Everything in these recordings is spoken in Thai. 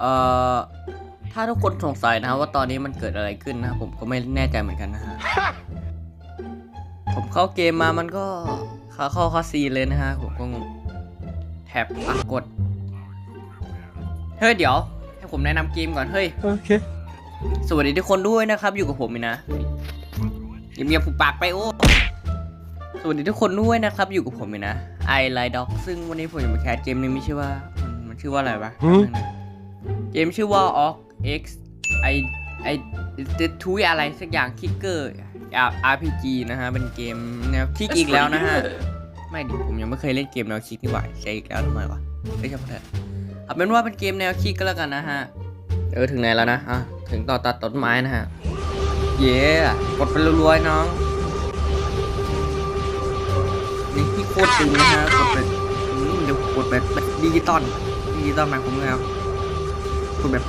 เอ่อ ถ้าทุกคนสงสัยนะครับว่าตอนนี้มันเกิดอะไรขึ้นนะครับผมก็ไม่แน่ใจเหมือนกันนะฮะ ผมเข้าเกมมามันก็เข้าเข้าคาซีนเลยนะฮะ ผมก็งง แท็บอะกด เฮ้ยเดี๋ยว ให้ผมแนะนำเกมก่อน เฮ้ย Okay. สวัสดีทุกคนด้วยนะครับ อยู่กับผมอีกนะเงียบๆผูกปากไปโอ้สวัสดีทุกคนด้วยนะครับ อยู่กับผมอีกนะไอไลด็อกซึ่งวันนี้ผมจะมาแคสเกมนึงมีชื่อว่า มันมันชื่อว่าอะไรวะหืม เกมชื่อว่า Orc X I I ทุยอะไรสักอย่างคิกเกอร์ RPG นะฮะ เป็นเกมแนวคิกอีกแล้วนะฮะ ไม่ดิผมยังไม่เคยเล่นเกมแนวคิกนี่หว่าใช่อีกแล้วทำไมวะไม่ใช่เพราะเถอะเอาเป็นว่าเป็นเกมแนวคิกก็แล้วกันนะฮะ เออ ถึงไหนแล้วนะอะถึงต่อตัดต้นไม้นะฮะ เย้กดไปรัวๆน้องนี่ที่โคตรตึงนะฮะกดไปอืมเดี๋ยวกดแบบแบบดิจิตอลดิจิตอลหมายความว่าไง ครับกดแบบ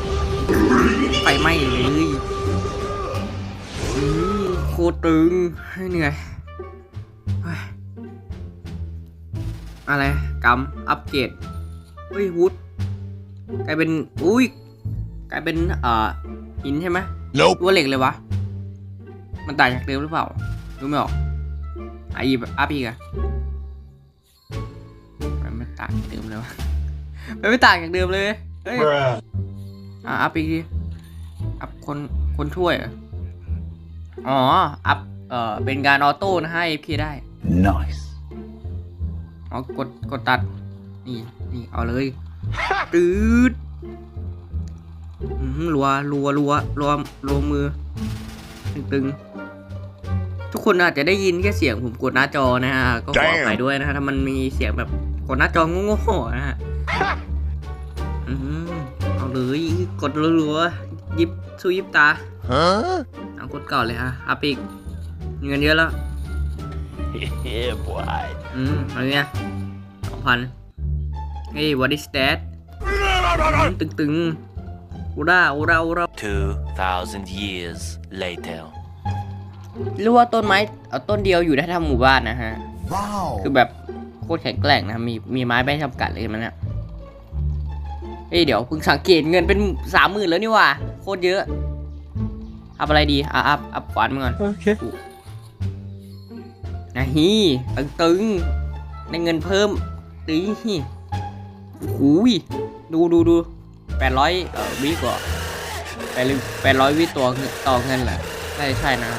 ไฟไหม้เลยอืมโคตรตึงให้เหนื่อยเฮ้ยอะไรกำอัปเกรดเฮ้ยวุฒกลายเป็นอุ้ยกลายเป็นเอ่อหินใช่ไหม Nope. ตัวเหล็กเลยวะ มันต่างจากเดิมหรือเปล่าดูไม่ออกไอ้แบบอัพอีกอะมันไม่ต่างจากเดิมเลยวะมันไม่ต่างจากเดิมเลยเฮ้ย Bruh. อะอัพอีกทีอัพคนคนช่วยเหรออ๋อ อัพเอ่อเป็นการออโต้นะให้พีได้ Nice. อ๋อกดกดตัด นี่นี่เอาเลยตืดอืมรัวรัวรัวรัวรัวมือ ตึงๆ ทุกคนอาจจะได้ยินแค่เสียงผมกดหน้าจอนะฮะ ก็ขออภัยด้วยนะฮะ ถ้ามันมีเสียงแบบกดหน้าจอโง่ๆนะฮะอืม เอาเลยกดรัวๆยิบสู้ยิบตา Huh? เอากดก่อนเลยฮะอัพอีกมีเงินเยอะแล้ว yeah, boy. อืมอะไรเนี่ยสองพันเฮ้ย what is that ตึงตึงๆอุราอุราอุรา2,000 years later. หรือว่าต้นไม้เอาต้นเดียวอยู่ได้ทั้งหมู่บ้านนะฮะ Wow. คือแบบโคตรแข็งแกร่งนะ มีมีไม้ไม่จำกัดเลยมันเนี่ยเฮ้ยเดี๋ยวเพิ่งสังเกตเงินเป็นสามหมื่นแล้วนี่หว่าโคตรเยอะอัพอะไรดีอะอัพอัพขวานมาก่อน Okay. นะฮีตึงตึงๆได้เงินเพิ่มตีฮีหูยดูดูดูแปดร้อยเอ่อวิกว่าแปดแปดร้อยวิตัวเงินต่อเงินเหรอน่าจะใช่นะ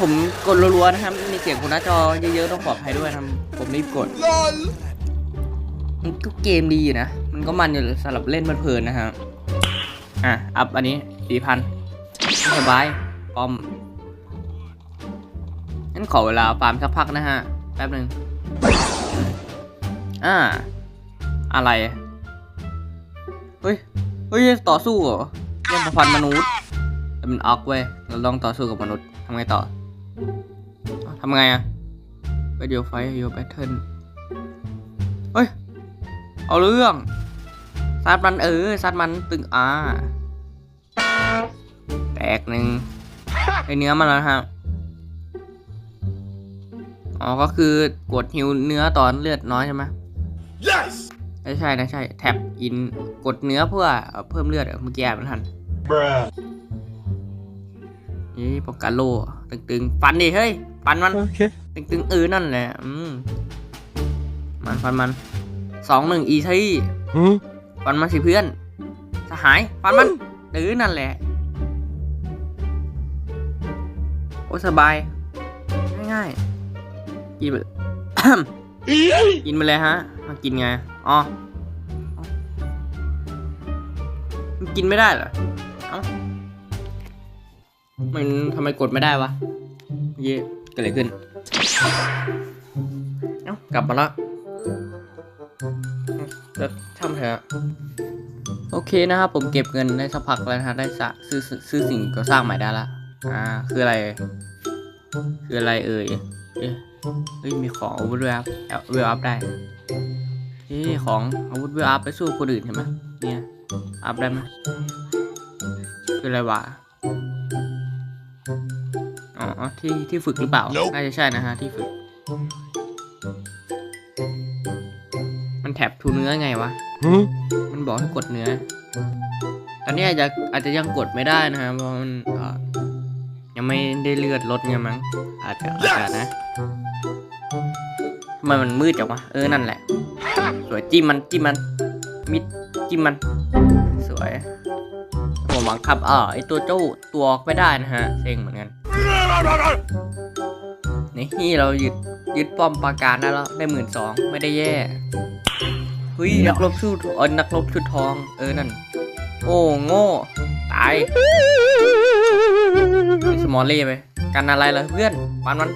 ผมกดรัวๆนะครับ มีเสียงคนหน้าจอเยอะๆต้องปลอดภัยด้วยนะครับผมรีบกด LOL. มันก็เกมดีอยู่นะ มันก็มันอยู่สำหรับเล่นเพลินๆนะฮะ อะ อัพอันนี้สี่พันสบายปอมงั้นขอเวลาฟาร์มสักพักนะฮะ แป๊บหนึ่งอ่า อะไร เฮ้ย เฮ้ย ต่อสู้เหรอเรื่องประพันธ์มนุษย์แต่มันออกเว้ย เราต้องต่อสู้กับมนุษย์ทำไงต่อ ทำไงอะไปเดี๋ยวไฟเดี๋ยวแพทเทิร์นเฮ้ย เอาเรื่องซัดมันเออซัดมันตึงอ่าแตกหนึ่งไอเนื้อมันแล้วครับอ๋อ ก็คือกดฮิวเนื้อตอนเลือดน้อยใช่ไหม Yes. ไม่ใช่นะใช่ แท็บอินกดเนื้อเพื่อเอ่อเพิ่มเลือดอะเมื่อกี้อ่านไม่ทัน Bruh. นี่ป้องกันโล่ ตึงๆฟันดิเฮ้ยฟันมัน Okay. ตึงๆเออนั่นแหละอืมมันฟันมันสองหนึ่งอีที่ Hmm? ฟันมันสิเพื่อนสหายฟันมันเออนั่นแหละโอ้สบาย ง่ายๆกินไปกินไปเลยฮะมากินไงอ๋ออ๋อมันกินไม่ได้เหรอเอ้า มันทำไมกดไม่ได้วะเย่เกิดอะไรขึ้น เอ้ากลับมาแล้วจะทำเถอะโอเคนะครับผมเก็บเงินได้สักพักแล้วนะฮะได้สะซื้อซื้อซื้อสิ่งก่อสร้างใหม่ได้ละอ่าคืออะไร คืออะไรเอ่ยเอ๊ะเฮ้ยมีของอาวุธเวลอัพเวลอัพได้เฮ้ยของอาวุธเวลอัพไปสู้คนอื่นใช่ไหมเนี่ยอัพได้ไหมคืออะไรวะ อ๋อที่ที่ฝึกหรือเปล่า Nope น่าจะใช่นะฮะที่ฝึกแท็บทูเนื้อไงวะ มันบอกให้กดเนื้อ ตอนนี้อาจจะอาจจะยังกดไม่ได้นะครับเพราะมันเอ่อยังไม่ได้เลือดลดไงมั้ง อาจจะอาจจะนะทำไมมันมืดจังวะ เออ นั่นแหละ สวยจิ้มมันจิ้มมัน มิดจิ้มมัน สวยผมบังคับอ่าไอตัวเจ้าตัวออกไม่ได้นะฮะ เซ็งเหมือนกัน นี่เรายึดยึดป้อมปราการได้แล้วได้หมื่นสองไม่ได้แย่เฮ้ยนักรบชุดเออนักรบชุดทอง เออนั่น โอ้โง่ตายสมอลเล่ไปกันอะไรล่ะเพื่อนปานมัน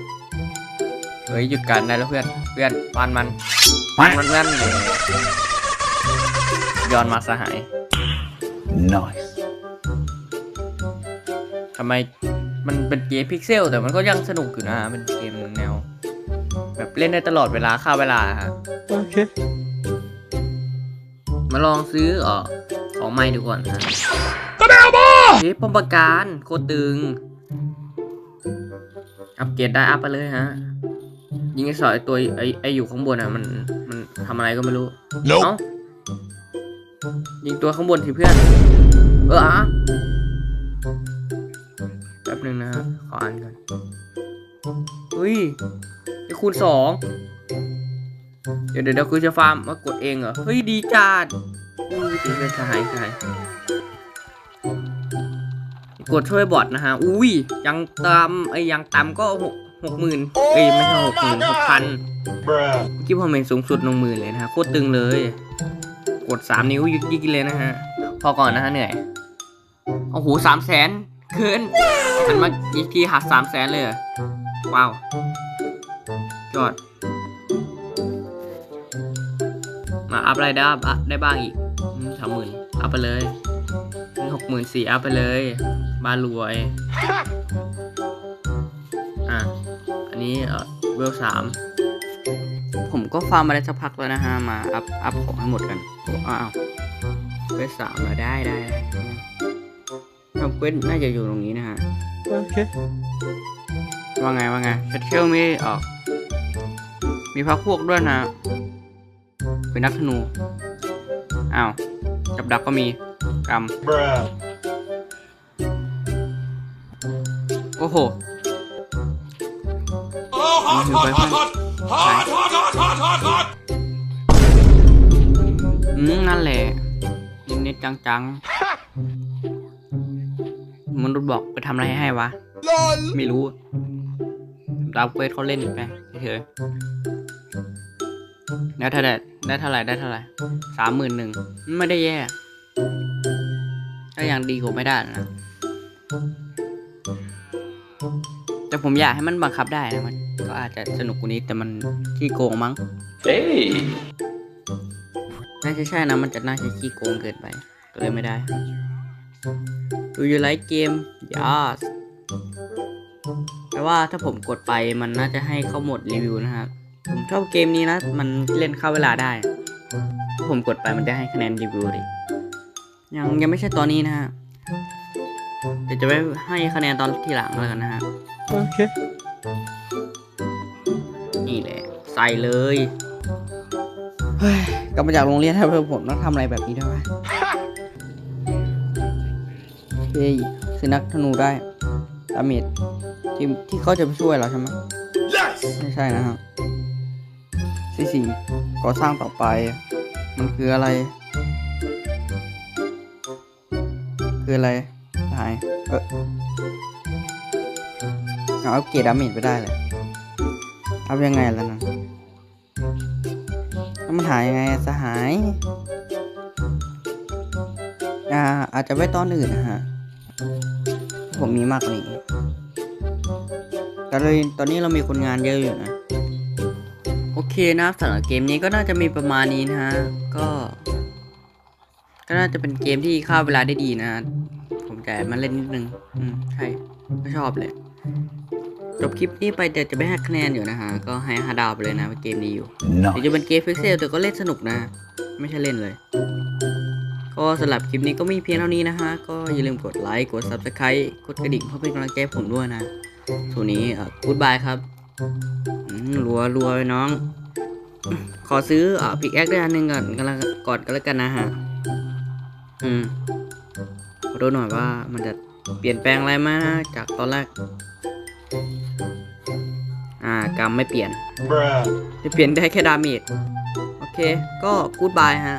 เฮ้ยหยุดกันได้แล้วเพื่อนเพื่อนปานมันปานมันนั่นยย้อนมาสหาย Nice. ทำไม มันเป็นเกมพิกเซลแต่มันก็ยังสนุกอยู่นะเป็นเกมแนว แบบเล่นได้ตลอดเวลาค่าเวลาฮะ Okay. มาลองซื้อเออของใหม่ดูก่อนฮะเฮ้ยป้อมปราการโคตรตึง อัปเกรดได้อัพไปเลยฮะ ยิงไอ้สอยตัวไอ้ไอ้อยู่ข้างบนอะมันมันทำอะไรก็ไม่รู้ Nope. เอ้ายิงตัวข้างบนสิเพื่อน เอออะแป๊บหนึ่งนะครับขออ่านก่อนเฮ้ยไอ้คูณสองเดี๋ยวเดี๋ยวเดี๋ยวกูจะฟาร์มมากดเองเหรอ เฮ้ย ดีจัดอุ้ยตีเป็นสหายสหายกดช่วยบอทนะฮะ อุ้ย ยังตามไอ้ยยังต่ำก็หกหกหมื่นเอ้ย ไม่ใช่หกหมื่นหกพัน Bruh. เมื่อกี้ผมเห็นสูงสุดหนึ่งหมื่นเลยนะฮะ โคตรตึงเลย กดสามนิ้วยิกยิกเลยนะฮะ พอก่อนนะฮะ เหนื่อย โอ้โหสามแสน เกินฉันมาอีกทีหักสามแสนเลยเหรอว้าวจอด มาอัพอะไรได้บ้างได้บ้างอีกสามหมื่นอัพไปเลยหกหมื่นสี่อัพไปเลยบ้านรวย อะ อันนี้เออเวลสามผมก็ฟาร์มมาได้สักพักแล้วนะฮะ มาอัพอัพของให้หมดกันโอ้อ้าวเวสสามแล้วได้ได้ ทำเควสน่าจะอยู่ตรงนี้นะฮะ Okay. ว่าไงว่าไงชัดเชลมีออก มีพักพวกด้วยนะ เป็นนักธนู อ้าวจับดักก็มีก Bruh. ำโอ้โหนี่คือไปพันอืมนั่นแหละเน็ตๆจังๆ มนุษย์บอกไปทำอะไรให้วะ ไม่รู้ดาวเควสเขาเล่นไปเฉยๆได้เท่าไหร่ได้เท่าไหร่ได้เท่าไหร่สามหมื่นหนึ่งไม่ได้แย่ก็ยังดีกว่าไม่ได้นะ แต่ผมอยากให้มันบังคับได้นะมัน ก็อาจจะสนุกกว่านี้แต่มันขี้โกงมั้ง Hey. น่าจะใช่นะมันจะน่าจะขี้โกงเกินไป ก็เลยไม่ได้ Do you like game Yes แปลว่าถ้าผมกดไปมันน่าจะให้เข้าโหมดรีวิวนะครับ ผมชอบเกมนี้นะ มันเล่นเข้าเวลาได้ ถ้าผมกดไปมันจะให้คะแนนรีวิวดิยังยังไม่ใช่ตอนนี้นะฮะเดี๋ยวจะไปให้คะแนนตอนทีหลังแล้วกันนะฮะ Okay. นี่แหละ ใส่เลย เฮ้ยกลับมาจากโรงเรียนทำไมผมต้องทำอะไรแบบนี้ด้วยวะ เฮ้ยคือนักธนูได้ดาเมจที่ที่เขาจะไปช่วยเราใช่ไหม Yes. ไม่ใช่นะฮะสี่สี่ก่อสร้างต่อไป มันคืออะไร คืออะไรหายเออเอาอัปเกรดดาเมจไปได้เลยอัพยังไงล่ะนั่นแล้วมันหายยังไงอะสหาย อ่าอาจจะไว้ตอนอื่นนะฮะ ผมมีมากกว่านี้แต่เลยตอนนี้เรามีคนงานเยอะอยู่นะ โอเคนะครับสำหรับเกมนี้ก็น่าจะมีประมาณนี้นะฮะ ก็ ก็น่าจะเป็นเกมที่ฆ่าเวลาได้ดีนะฮะผมจะมาเล่นนิดนึง อืมใช่ก็ชอบเลยจบคลิปนี้ไปแต่จะไม่ให้คะแนนอยู่นะฮะ ก็ให้ห้าดาวไปเลยนะว่าเกมนี้อยู่ถึง Nice. จะเป็นเกมพิกเซลแต่ก็เล่นสนุกนะ ไม่ใช่เล่นเลย ก็สำหรับคลิปนี้ก็มีเพียงเท่านี้นะฮะ ก็อย่าลืมกดไลค์ กด Subscribe กดกระดิ่งเพื่อเป็นกำลังใจให้ผมด้วยนะส่วนนี้เอ่อ goodbye ครับอืมรัวรัวไว้น้อง ขอซื้ออ่าพิกแอคได้อันหนึ่งก่อนกันละก่อนก็แล้วกันนะฮะ อืมขอดูหน่อยว่ามันจะเปลี่ยนแปลงอะไรไหมานะจากตอนแรก อ่ากรรมไม่เปลี่ยน Bruh. จะเปลี่ยนได้แค่ดาเมจโอเค ก็กูดบายฮะ